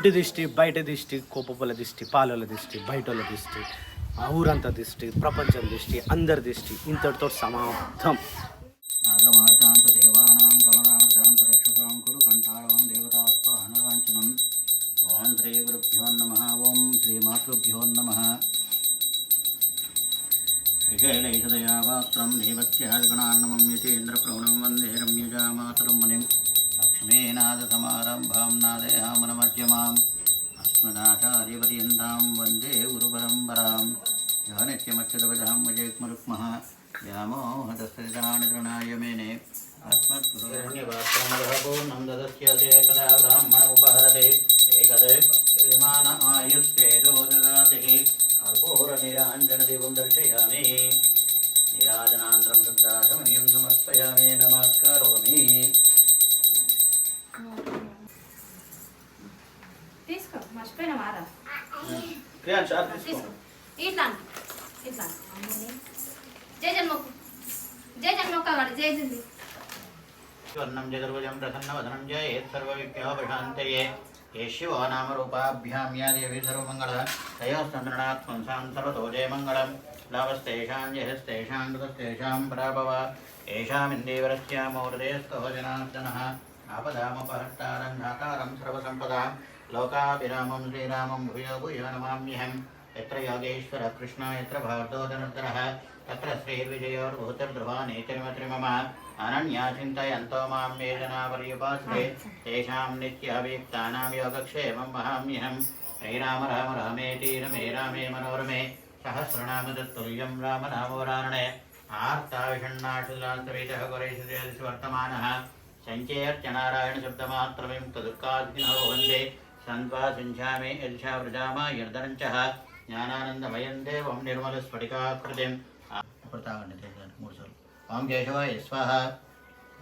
ఇంటి దిష్టి బయట దిష్టి కోపపుల దిష్టి పాలల దిష్టి బయటల దిష్టి ఆ ఊరంతా దిష్టి ప్రపంచం దిష్టి అందరి దిష్టి ఇంతటితో సమాప్తం. ఓం శ్రీ గురుభ్యో నమ. ఓం శ్రీ మాతృభ్యో నమ. విశేషదయా పాత్రం దేవస్యాగణాన్నమం యతీంద్రప్రవణం వందే రమ్యజామాతరం మునిం లక్ష్మీనాథసమారంభాం నాదయామనమధ్యమాం అస్మదాచార్యపర్యంతాం వందే గురుపరంపరాం యో నిత్యమచ్యుతవశాం విజయక్మరుక్మः వ్యామోహదస్తరితాని తృణాయ మేనే అస్మద్గురుణ్యవాక్రమదపూర్ణం దదస్యతే కదా బ్రాహ్మణముపహరతే ఏకదే విమాన ఆయుష్ేదో దదాతి కర్పూరనిరాంజనదివం దర్శయామి నిరాజనాంతరం శుద్ధాశమనియం సమర్పయామి నమస్కరోమి తీసుకో మర్చిపోయిన వారా తీసుకో. ఇట్లా. ఇట్లా అను. అమ్మని. జై జన్మకు. జై జన్మొక్కగాడు జై జింది. స్వర్ణం చతుర్భుజం ప్రసన్నవదనం జయేత్ సర్వవిఘ్నోపశాంతయే ఏ శివో నామరూపాభ్యాం యా దేవి సర్వమంగళ. తయోస్తంద్రణాత్ పుంసాం సర్వతో జయమంగళం లాభస్తేషాం జయస్తేషాం కృతస్తేషాం పరాభవ. ఏషామిందేవరస్యామౌహృదయస్థో జనార్దనः. ఆపదామపహర్తారం ధాతారం సర్వసంపదాం. लोकाभिरामं श्रीरामं भूयो भूयो नमाम्यहं यत्र योगेश्वरः कृष्णो, यत्र भारतोदनुत्तरः, तत्र श्रीर्विजयोर्भूतिर्ध्रुवा नेतिर्मत्रिमम अनन्या चिन्तयन्तो माँ ये तेषां नित्यभियुक्तानां योगक्षेमं वहाम्यहं। श्रीराम राम रामेति रमे रामे मनोरमे। सहस्रनामतत्तुल्यं राम नामोरारणे आर्ताविषण्णाशुलान्तवीतः गुरेषु वर्तमानः। सञ्चेर्च नारायणशब्दमात्रमिं वंदे తన్వా సింఛామే యజ్ఞా వృజామా యర్ధరంచ జ్ఞానానందమయం దేవం నిర్మల స్ఫటికాకృతిం ఇప్పుడు తాగండి ఓం కేశవ యస్వాహ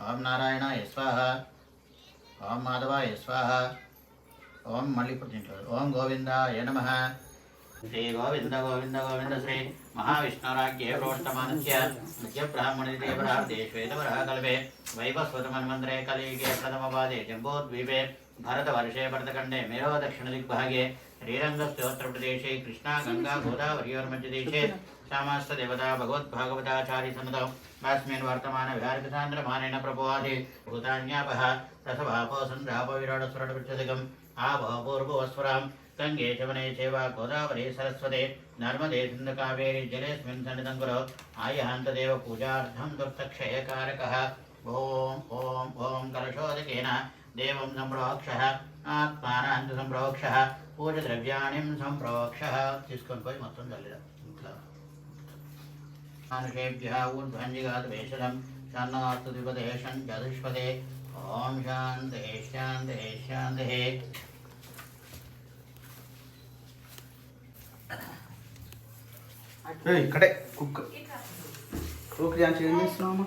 ఓం నారాయణ యస్వాహ ఓం మాధవ యస్వాహ ఓం మళ్ళీ ఓం గోవింద ఏ నమ శ్రీ గోవింద గోవింద గోవింద శ్రీ మహావిష్ణురాజ్యే ప్రోష్టమానస్య నిత్య బ్రాహ్మణేశ్వేతవరకల్పే వైవస్వతమన్మంత్రే కలియుగే ప్రథమపాదే జంబోద్వీపే. భరత వర్షే భరతఖండే మేరో దక్షిణదిగ్భాగే శ్రీరంగస్తోత్రప్రదేశే కృష్ణా గంగా గోదావరియోర్మధ్యదేశే సామాస్త దేవత భగవద్భాగవతాచార్య సమతం వాస్మిన్ వర్తమాన భారతసాంద్రమానేన ప్రభువాది భూతాన్యాపహ రసభాపో సంధ్రాపో విరాడస్వరణ పృచ్చదికం ఆ భవపూర్వస్వరాం गंगे शवने सेवा गोदावरी सरस्वते, नर्मदे सिन्धुकावेरी जलेऽस्मिन् सन्निधं गुरौ आयहान्तदेव पूजार्थं कारक ॐ ॐ ॐ कलशोदकेन देवं सम्प्रोक्षः आत्मानं च सम्प्रोक्षः पूजद्रव्याणिं सम्प्रोक्षः तिस्कोन् శాంతే శాంతే శాంతే ఇక్కడే కుక్క కుక్క డాన్స్ ఏం చేస్తున్నావు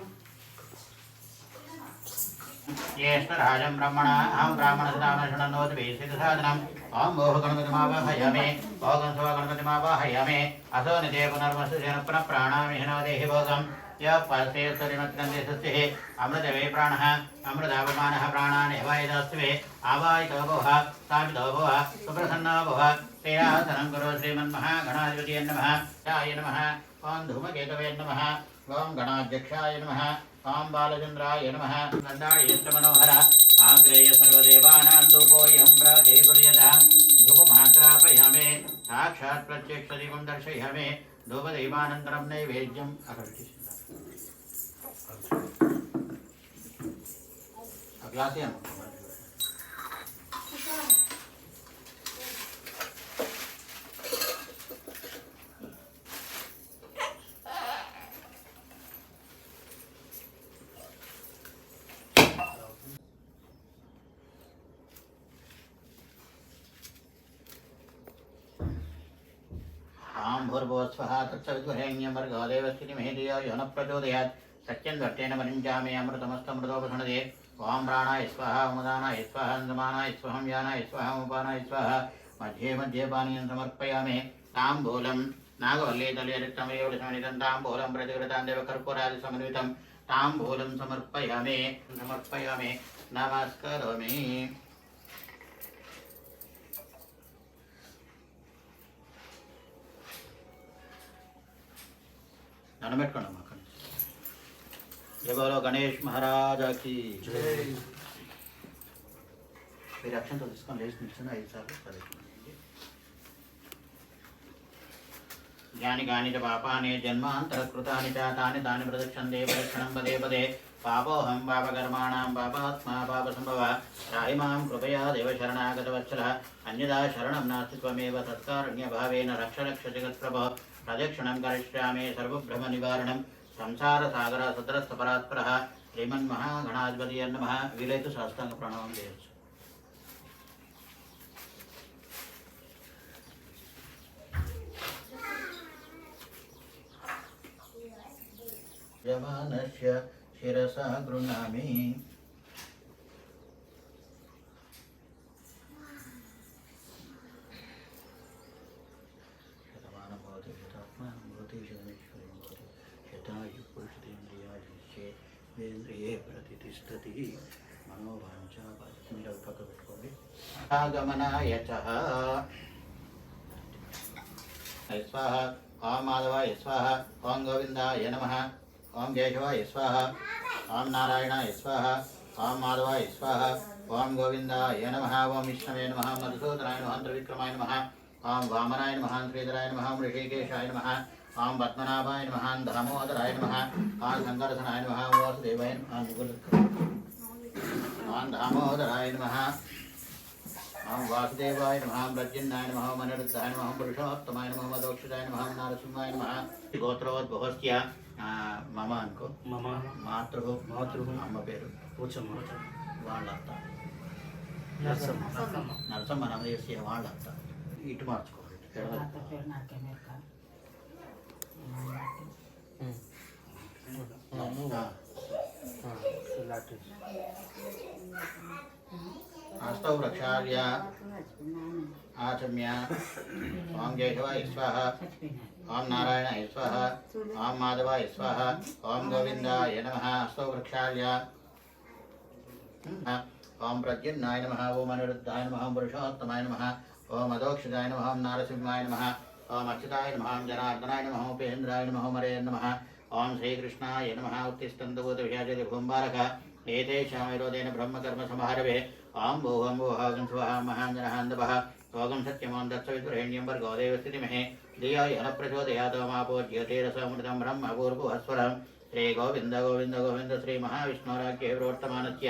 ज्येष्ठराजं ब्रह्मण अहं ब्राह्मणस्नामशृणोति वेशितसाधनम् ॐ भोः गणपतिमावाहयामि भोगं स्व गणपतिमावाहयामि असो निधे पुनर्वसु जेन पुनः प्राणामिहिनो देहि भोगं य पस्ये स्वरिमत्कन्देशस्तिः अमृतवे प्राणः अमृतापमानः प्राणान् एवायदास्तिवे आवायितो भोः स्थापितो भोः सुप्रसन्नो भोः శ్రీరాసనం గురు శ్రీమన్మహాగణాధిపతి నమ చాయ నమ ఓం ధూమకేతవే నమ ఓం గణాధ్యక్షాయ నమ ఓం బాలచంద్రాయ నమ నందాళీయంత మనోహర ఆగ్రేయ సర్వదేవానాం రూపోయహం ప్రాతేగుర్యత ధూపమాగ్రాపయామే సాక్షాత్ ప్రత్యక్షదీపం దర్శయామే ధూపదైవానంతరం నైవేద్యం అకర్షి గ్లాసే అనుకుంటున్నాను भूर्भुवस्वः तत्सविद्वरेण्यं वर्गो देवस्य निमेधियो यो न प्रचोदयात् सत्यं दत्तेन परिञ्चामे अमृतमस्तमृतोपसणदे ॐ प्राणाय स्वाहा उमदानाय स्वाहा समानाय स्वहं यानाय स्वाहा उपानाय स्वाहा मध्ये मध्ये पानीयं समर्पयामि ताम्बूलं नागवल्लीतलेरिक्तमयोलिसमनितं ताम्बूलं प्रतिकृतां देवकर्पूरादिसमन्वितं ताम्बूलं समर्पयामि समर्पयामि नमस्करोमि దండం పెట్టుకోండి అమ్మా. బోలో గణేష్ మహారాజాకి మీరు అక్షంతో తీసుకొని లేచి నిల్చుని ఐదు సార్లు ప్రదక్షిణ యాని కాని చ పాపాని జన్మాంతరకృతాని చ తాని తాని ప్రదక్షందే ప్రదక్షిణం పదే పదే. పాపోహం పాపకర్మాణం పాపాత్మా పాపసంభవ. రాయి మాం కృపయా దేవశరణాగతవత్సల. అన్యదా శరణం నాస్తి త్వమేవ తత్కారుణ్యభావేన రక్ష రక్ష జగత్ప్రభ. ప్రదక్షిణం కరిష్యామి సర్వభ్రమ నివారణం సంసార సాగర సతరస్థపరాత్పర శ్రీమన్మహాగణాధిపతి నమ. వీలైతే శాస్త్రాంగ ప్రణామం చేయొచ్చు. యమానస్య శిరసా గృణామి శతమానం భవతి శతాత్మానం భవతి శతమేశ్వరం భవతి శతాయు పురుషతేంద్రియాశే వేంద్రియే ప్రతిష్టతి మనోవాంఛ మీరు పక్క పెట్టుకోండి. ఆగమనాయ స్వాహ. ఓం మాధవాయ స్వాహ. ఓం గోవిందాయ నమ. ఓం కేశవాయ స్వాహ. ఓం నారాయణాయ స్వాహ. ఓం మాధవాయ స్వాహ. ఓం గోవిందాయ నమ. ఓం విష్ణవే నమ. మధుసూదనాయ నమ. త్రివిక్రమాయ నమ. ఓం వామనాయ నమ శ్రీధరాయ నమ ఋషికేశాయ నమ ఓం పద్మనాభాయ నమ దామోదరాయ నమ ఓం సంకర్షణాయ నమ వాసుదేవాయ నమ ఓం దామోదరాయ నమ ఓం వాసుదేవాయ నమ ప్రద్యున్నాయ నమ మనిరుద్ధాయ నమ పురుషోత్తమాయ నమ మదోక్షితాయ నమ నారసింహాయ నమ గోత్రోద్భవస్య ఆ, మమ అనుకో. మమ. మాతృ మాతృ అమ్మ పేరు. పోచమ్మ వాళ్ళ అత్త నరసమ్మ నరసమ్మ నమదేశీ వాళ్ళ అత్త ఇటు మార్చుకోవాలి. ఎడమ. ఆ, హస్తౌ ప్రక్షాళ్య ఆచమ్య. ఓం కేశవాయ స్వాహ. ఓం నారాయణాయ స్వాహ. ఓం మాధవాయ స్వాహ. ఓం గోవిందాయ నమ. హస్తౌ ప్రక్షాళ్య ఓం ప్రద్యున్నాయ నమ. ఓం అనిరుద్ధాయ నమ. ఓం పురుషోత్తమాయ నమ. ఓం అదోక్షితాయ నమ ఓం నారసింహాయ నమ ఓం అచ్యుతాయ నమ ఓం జనార్దనాయ నమ ఓం ఉపేంద్రాయ నమ ఓం హరే నమ ఓం శ్రీకృష్ణాయ నమ ఉత్తిష్టంతభూత విహాజతి భూంబారక ఏతేషామిరోధేన బ్రహ్మకర్మ సమారభే ఆం భోహం భోహాగం స్వహ మహాంజనహాందభ భోగం సత్యమోం దత్సవితురేణ్యం వర్గో దేవస్థితిమహే ధియాయన ప్రచోదయాతమాపో జ్యోతిరసమృతం బ్రహ్మ పూర్భువస్వరం శ్రీ గోవింద గోవింద గోవింద శ్రీ మహావిష్ణురాఖ్యే ప్రవర్తమానస్య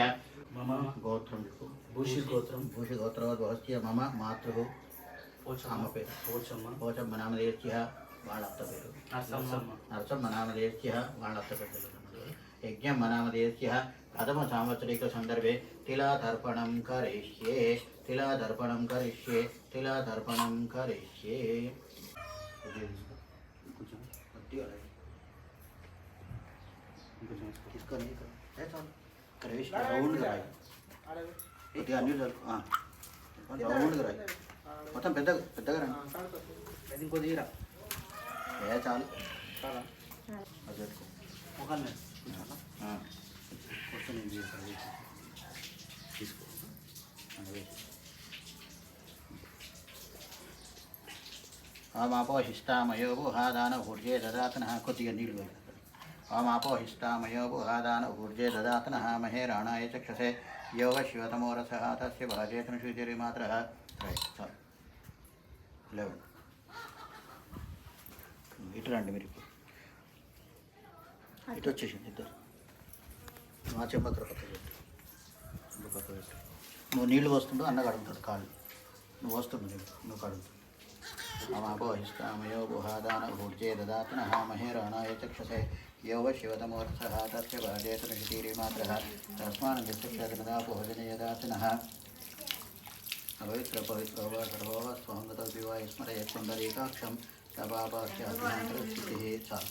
మమ గోత్రం చెప్పు భూషి గోత్రం భూషి గోత్రోద్భవస్య మమ మాతృ పోచమ్మ అమ్మ పేరు పోచమ్మ పోచమ్మ నామదేశ్య వాళ్ళ అత్త పేరు నరసమ్మ నరసమ్మ నామదేశ్య వాళ్ళ అత్త పెద్దలు యజ్ఞమ్మ నామదేశ్య ప్రథమ సాంవత్సరిక సందర్భే తిలాతర్పణం కరిష్యే తిలాతర్పణం కరిష్యే తిలాతర్పణం కరిష్యే కొంచెం కొద్దిగా రాయి. ఇంకొంచెం వేసుకో. తీసుకొని ఇక్కడ ఏ చాలు ఇక్కడ వేసి రౌండ్గా రాయి కొద్దిగా అన్ని చల్లు. ఆ. రౌండ్గా రాయి మొత్తం పెద్దగా పెద్దగా రండి అది ఇంకో తీరా. ఏ చాలు. చాలా అది పెట్టుకో. ఒక ఆ. కొంచెం నేను చేస్తాను వేసి. తీసుకో. అది వేసి. ఆమాపోహిష్టామయో గుహాదాన ఊర్జే దదాతన. కొద్దిగా నీళ్ళు పోయి. ఆమాపోహిష్టామయో గుహాదాన ఊర్జే దదాతన. మహే రాణాయ చక్షసే. యోగ శివతమోరస తస్య భాజేతన శుచిరి మాత్ర లెవెన్ ఇటు రండి మీరు ఇప్పుడు. ఇటు వచ్చేసింది ఇద్దరు మా చెంబత్ర పక్క పెట్టు. ఇంకో పక్క పెట్టు. నువ్వు నీళ్ళు పోస్తుంటూ అన్న కడుగుతాడు కాళ్ళు. నువ్వు వస్తుండు నీళ్ళు నువ్వు కడుగుతావు. అమాపోహిష్టామయో గుహాదాన భూర్జే దదాతన మహే రాణాయ చక్షసే. యోగ శివతమోర్సః తస్య భాజేతన శితిరిమాత్ర తస్మాన్ చక్షదనదాపోజనీయ దాతినః పవిత్ర పవిత్ర వా సర్వో వా స్వహంగత వివా స్మరయ పుండరీకాక్షం సపాపాస్యాభ్యంతరస్థితి చాలు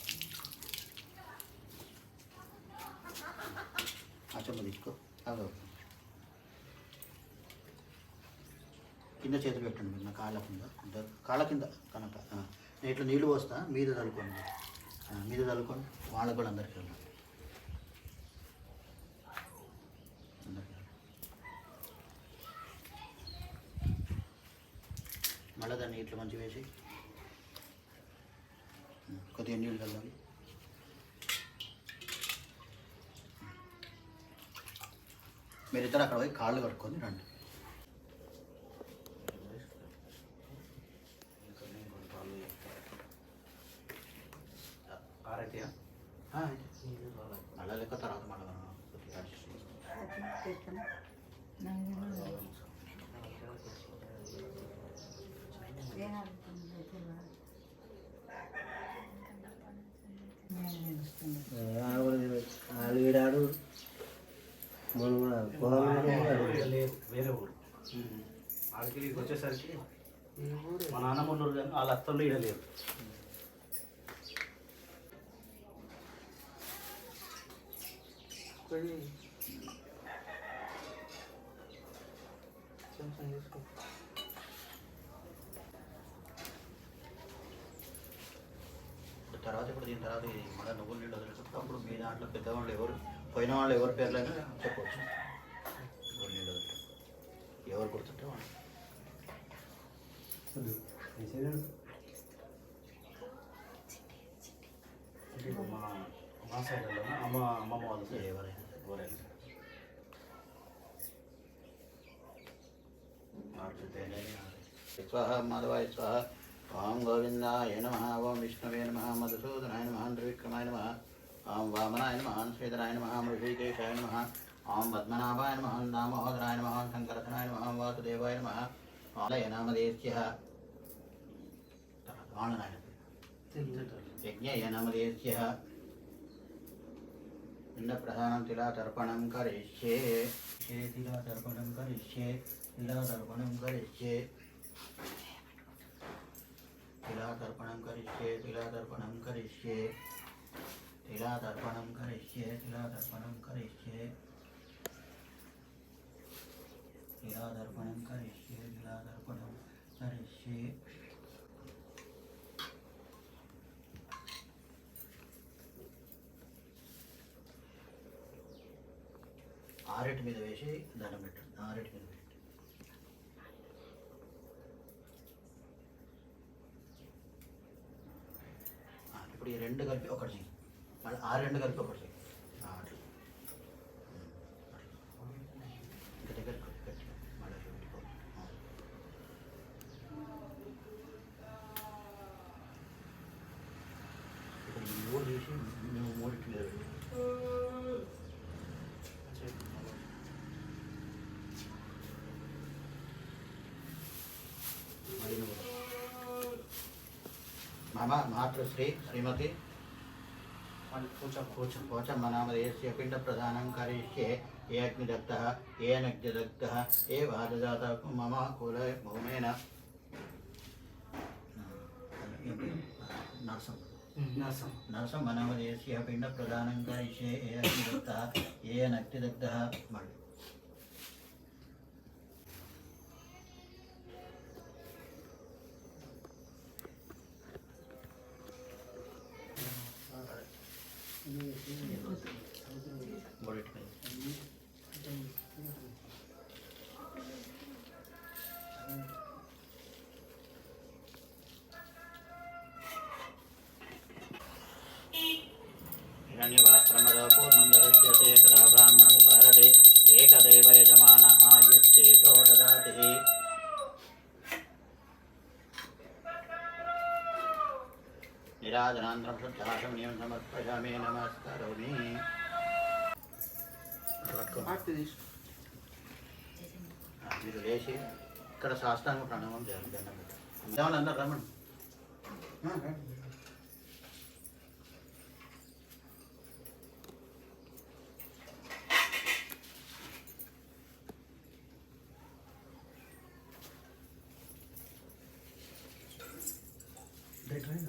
కింద చేతులు పెట్టండి మీరు నా కాళ్ళ కింద కాళ్ళ కింద కనుక నేను ఇట్లా నీళ్ళు పోస్తా మీద చల్లుకోండి మీరు చదువుకోండి వాళ్ళకు కూడా అందరికీ వెళ్ళండి మళ్ళీ దాన్ని ఇట్లా మంచి వేసి కొద్దిగా నీళ్ళు కలగాలి మీరిద్దరు అక్కడ పోయి కాళ్ళు కట్టుకొని రండి. కానీ వాళ్ళ అత్తలు ఈడ లేరు ఇప్పుడు తర్వాత ఇప్పుడు దీని తర్వాత మళ్ళీ నువ్వుల నీళ్ళు వదిలేటప్పుడు అప్పుడు మీ దాంట్లో పెద్దవాళ్ళు ఎవరు పోయిన వాళ్ళు ఎవరి పేర్లైనా చెప్పవచ్చు. నువ్వుల నీళ్ళు వదిలేటప్పుడు ఎవరు గుర్తుంటే వాళ్ళు. మా మా అమ్మ అమ్మమ్మ వాళ్ళ ఎవరైనా ఎవరైనా స్వాహ మాధవాయ స్వాహ ఓం గోవిందాయ నమ ఓం విష్ణువే నమ మధుసూదనాయ నమ త్రివిక్రమాయ నమ ఓం వామనాయ నమ శ్రీధరాయ నమ మృషికేశాయ నమ ఓం పద్మనాభాయ నమ దామోదరాయ నమ శంకరతనాయ నమ వాసుదేవాయ నమ ఆలయ నామదేశ్య बाणनायकः यज्ञयनमदेश्यः पिण्डप्रधानं तिलातर्पणं करिष्ये तिलातर्पणं करिष्ये। तिलातर्पणं करिष्ये। तिलातर्पणं करिष्ये तिलातर्पणं करिष्ये। तिलातर्पणं करिष्ये तिलातर्पणं करिष्ये। तिलातर्पणं करिष्ये तिलातर्पणं करिष्ये। ఆరేటి మీద వేసి దండం పెట్టండి. ఆరేటి మీద పెట్టి ఇప్పుడు ఈ రెండు కలిపి ఒకటి చెయ్యి. మళ్ళీ ఆ రెండు కలిపి ఒకటి మమ మాతృశ్రీ శ్రీమతి కోచమ్మ నామధేయస్య పిండప్రదానం కరిష్యే ఏ అగ్నిదగ్ధ ఏ అనగ్నిదగ్ధ ఏ వాదజాత మమ కుల భూమేన. నరసమ్మ నరసమ్మ నామధేయస్య పిండప్రదానం కరిష్యే ఏ అగ్నిదగ్ధ ఏ అనగ్నిదగ్ధ మళ్ళీ. हिरण्यवास्त्रमदो पूर्णं ददस्यते तदा ब्राह्मणमुपहरते एकदैव यजमान आयुश्चेतो ददाति జనాంధ్రం శుద్ధాశమనీయం సమర్పయామి నమస్కరోమి. మీరు లేచి ఇక్కడ శాస్త్రాంగ ప్రణామం చేయాలి దండం అందరూ రమణ They train.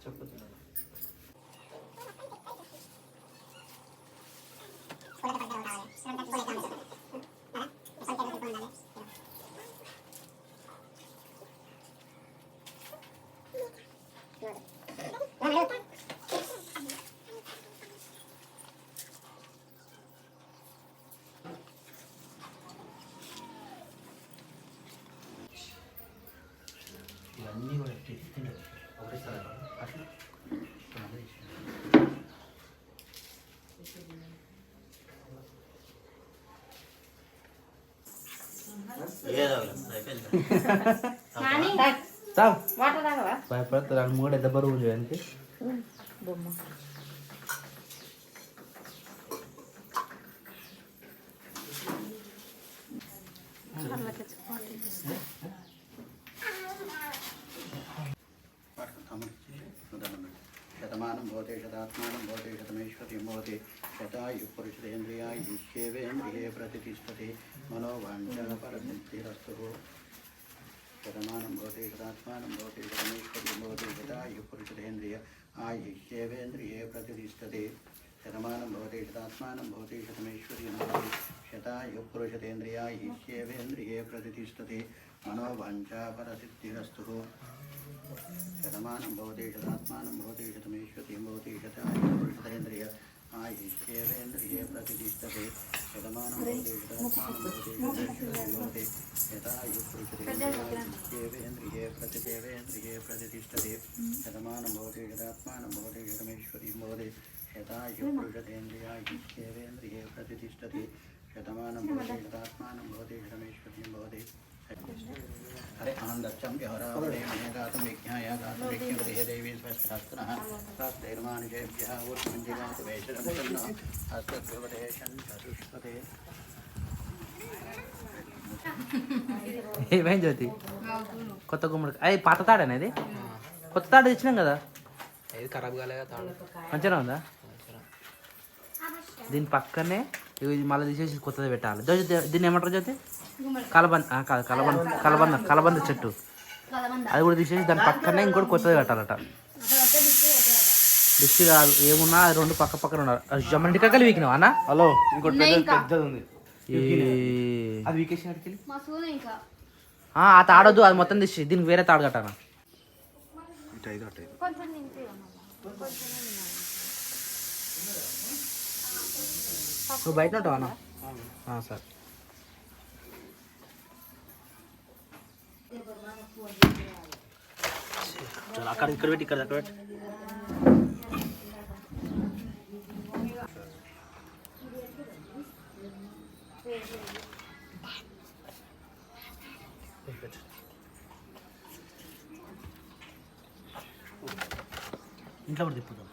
저거 భయపడతారు రెండు మూడు ఎంత బరువు చేయడానికి బొమ్మ శతమానం భవతే శతాత్మానం భవతే శతమైశ్వర్యం భవతే శతాయు ప్రతిష్టతి. మనోవాంఛపరసిద్ధిరస్తు శతమానం భవతే శతాత్మానం భవతే శతమైశ్వర్యం భవతే శతాయు పురుషేంద్రియ ఆయుష్యేవేంద్రియే ప్రతిష్టతి శతమానం భవతే శతాత్మానం భవతే శతమైశ్వర్యం భవతే శతాయు పురుషేంద్రియాయుష్యేవేంద్రియే ప్రతిష్టతి మనోవాంఛపరసిద్ధిరస్తు శతమానం భవతి శతాత్మానం భవతి శతమేశ్వరీం భవతి శతాయుషతేంద్రియ ఆయుష్యేవేంద్రియే ప్రతిష్టతే శతమానం భవతి శతాత్మానం భవతి శతమేశ్వరీం భవతి శతాయుషేవేంద్రియే ప్రతిదేవేంద్రియే ప్రతిష్టతే శతమానం భవతి శతాత్మానం భవతి శతమేశ్వరీం భవతి శతాయుషతేంద్రియాయుష్యేవేంద్రియే ప్రతిష్టతే శతమానం భవతి శతాత్మానం భవతి శతమేశ్వరీం భవతి हरे आनन्दक्षं व्यवरावरे महे गातुं विज्ञाय गातुं विज्ञप्रिय देवी स्वस्त्रहस्तनः स्वस्तिर्मानुषेभ्यः ऊर्ध्वञ्जिगातु वेशनं तन्नो हस्तभ्युपदेशं चतुष्पदे ఏమైంది జ్యోతి కొత్త గుమ్మడి అది పాత తాడు అనేది కొత్త తాడు తెచ్చినాం కదా ఏది ఖరాబ్ కాలేదా తాడు మంచిగా ఉందా దీని పక్కనే ఇవి ఇది మళ్ళీ తీసేసి కొత్తది పెట్టాలి జ్యోతి దీన్ని ఏమంటారు జ్యోతి కలబంద కాదు కలబంద కలబంద కలబంద చెట్టు. అది కూడా తీసేసి దాని పక్కనే ఇంకోటి కొత్తది పెట్టాలట దిష్టి కాదు ఏమున్నా అది రెండు పక్క పక్కన ఉండాలి. జమ్మడి కక్కలు వీకినావా అన్న? హలో ఇంకోటి. పెద్దది ఉంది. అది ఆ ఆ తాడొద్దు అది మొత్తం తీసి దీనికి వేరే తాడు కట్టాను నువ్వు బయట ఉంటావా అన్న? సరే అక్కడ ఇక్కడ పెట్టి ఇక్కడ అక్కడ పెట్టి ఇంట్లో కూడా తిప్పుతాం.